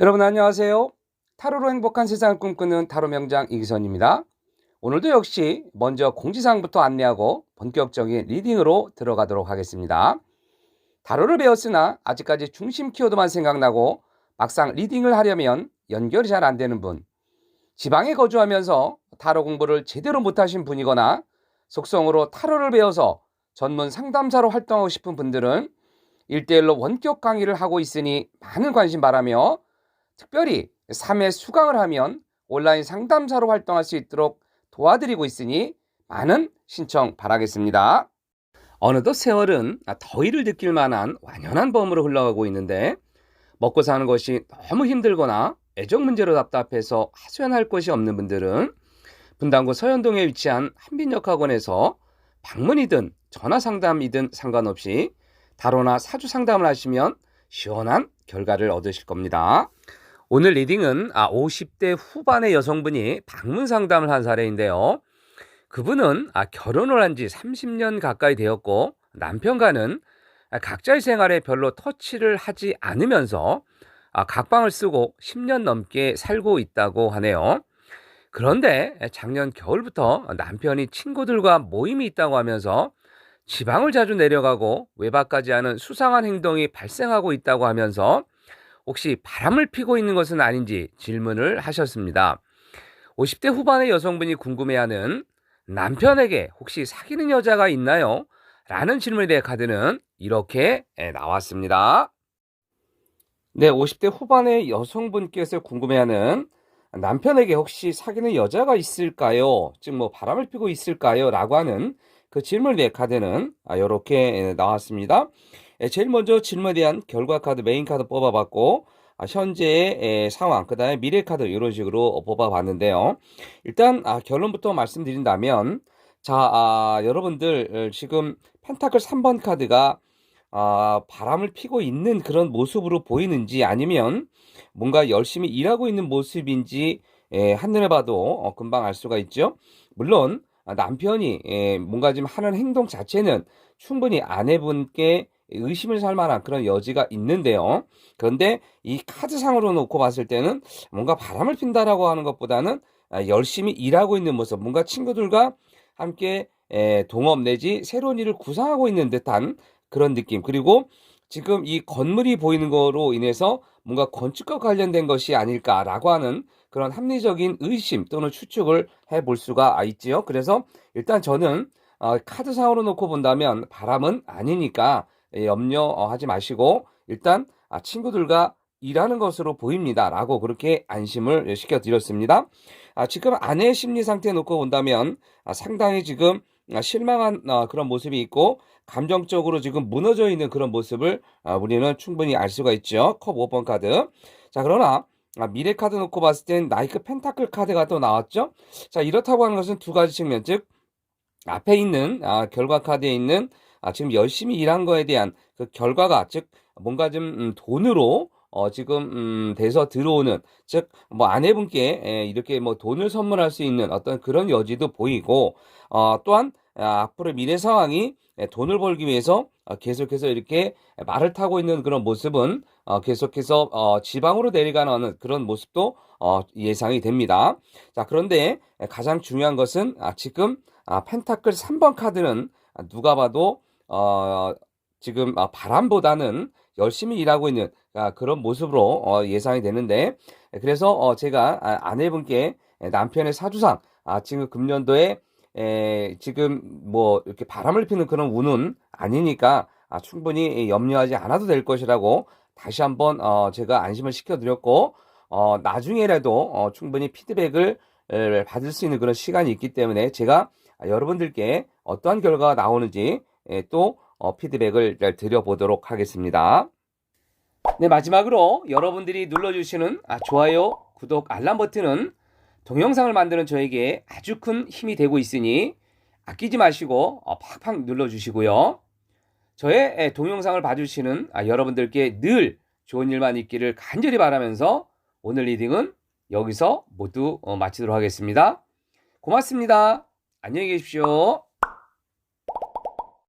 여러분 안녕하세요. 타로로 행복한 세상을 꿈꾸는 타로 명장 이기선입니다. 오늘도 역시 먼저 공지사항부터 안내하고 본격적인 리딩으로 들어가도록 하겠습니다. 타로를 배웠으나 아직까지 중심 키워드만 생각나고 막상 리딩을 하려면 연결이 잘 안 되는 분, 지방에 거주하면서 타로 공부를 제대로 못하신 분이거나 속성으로 타로를 배워서 전문 상담사로 활동하고 싶은 분들은 1대1로 원격 강의를 하고 있으니 많은 관심 바라며 특별히 3회 수강을 하면 온라인 상담사로 활동할 수 있도록 도와드리고 있으니 많은 신청 바라겠습니다. 어느덧 세월은 더위를 느낄 만한 완연한 봄으로 흘러가고 있는데 먹고 사는 것이 너무 힘들거나 애정 문제로 답답해서 하소연할 곳이 없는 분들은 분당구 서현동에 위치한 한빈역학원에서 방문이든 전화 상담이든 상관없이 다로나 사주 상담을 하시면 시원한 결과를 얻으실 겁니다. 오늘 리딩은 아 50대 후반의 여성분이 방문 상담을 한 사례인데요. 그분은 아 결혼을 한 지 30년 가까이 되었고 남편과는 아, 각자의 생활에 별로 터치를 하지 않으면서 아 각방을 쓰고 10년 넘게 살고 있다고 하네요. 그런데 작년 겨울부터 남편이 친구들과 모임이 있다고 하면서 지방을 자주 내려가고 외박까지 하는 수상한 행동이 발생하고 있다고 하면서 혹시 바람을 피고 있는 것은 아닌지 질문을 하셨습니다. 50대 후반의 여성분이 궁금해하는 남편에게 혹시 사귀는 여자가 있나요? 라는 질문에 대해 카드는 이렇게 나왔습니다. 네, 50대 후반의 여성분께서 궁금해하는 남편에게 혹시 사귀는 여자가 있을까요? 즉, 뭐, 바람을 피고 있을까요? 라고 하는 그 질문에 대해 카드는 이렇게 나왔습니다. 예, 제일 먼저 질문에 대한 결과 카드, 메인 카드 뽑아봤고, 아, 현재의 상황, 그 다음에 미래 카드 이런 식으로 뽑아봤는데요. 일단 아, 결론부터 말씀드린다면, 자, 아, 여러분들 지금 펜타클 3번 카드가 아, 바람을 피고 있는 그런 모습으로 보이는지 아니면 뭔가 열심히 일하고 있는 모습인지 예, 한눈에 봐도 어, 금방 알 수가 있죠. 물론 남편이 예, 뭔가 좀 하는 행동 자체는 충분히 아내분께 의심을 살 만한 그런 여지가 있는데요. 그런데 이 카드상으로 놓고 봤을 때는 뭔가 바람을 핀다라고 하는 것보다는 아, 열심히 일하고 있는 모습, 뭔가 친구들과 함께 동업 내지 새로운 일을 구상하고 있는 듯한 그런 느낌. 그리고 지금 이 건물이 보이는 거로 인해서 뭔가 건축과 관련된 것이 아닐까라고 하는 그런 합리적인 의심 또는 추측을 해볼 수가 있지요. 그래서 일단 저는 어, 카드상으로 놓고 본다면 바람은 아니니까 예, 염려하지 마시고 일단 아, 친구들과 일하는 것으로 보입니다. 라고 그렇게 안심을 시켜드렸습니다. 아, 지금 아내의 심리 상태 놓고 본다면 아, 상당히 지금 실망한 어, 그런 모습이 있고 감정적으로 지금 무너져 있는 그런 모습을 우리는 충분히 알 수가 있죠. 컵 5번 카드. 자, 그러나 미래 카드 놓고 봤을 땐 나이크 펜타클 카드가 또 나왔죠. 자, 이렇다고 하는 것은 두 가지 측면, 즉 앞에 있는 결과 카드에 있는 아, 지금 열심히 일한 거에 대한 그 결과가 즉 뭔가 좀 음, 돈으로 어, 지금 음, 돼서 들어오는 즉 뭐 아내분께 에, 이렇게 뭐 돈을 선물할 수 있는 어떤 그런 여지도 보이고 어, 또한 아, 앞으로 미래 상황이 에, 돈을 벌기 위해서 어, 계속해서 이렇게 말을 타고 있는 그런 모습은 어, 계속해서 어, 지방으로 내려가는 그런 모습도 어, 예상이 됩니다. 자 그런데 가장 중요한 것은 아, 지금 아, 펜타클 3번 카드는 누가 봐도 어, 지금 아, 바람보다는 열심히 일하고 있는 아, 그런 모습으로 어, 예상이 되는데 그래서 어, 제가 아, 아내분께 남편의 사주상 아, 지금 금년도에 에, 지금 뭐 이렇게 바람을 피는 그런 운은 아니니까 아, 충분히 염려하지 않아도 될 것이라고 다시 한번 어, 제가 안심을 시켜드렸고 어, 나중에라도 어, 충분히 피드백을 에, 받을 수 있는 그런 시간이 있기 때문에 제가 여러분들께 어떠한 결과가 나오는지 예, 또 어, 피드백을 드려보도록 하겠습니다. 네, 마지막으로 여러분들이 눌러주시는 아, 좋아요, 구독, 알람 버튼은 동영상을 만드는 저에게 아주 큰 힘이 되고 있으니 아끼지 마시고 어, 팍팍 눌러주시고요. 저의 동영상을 봐주시는 아, 여러분들께 늘 좋은 일만 있기를 간절히 바라면서 오늘 리딩은 여기서 모두 어, 마치도록 하겠습니다. 고맙습니다. 안녕히 계십시오.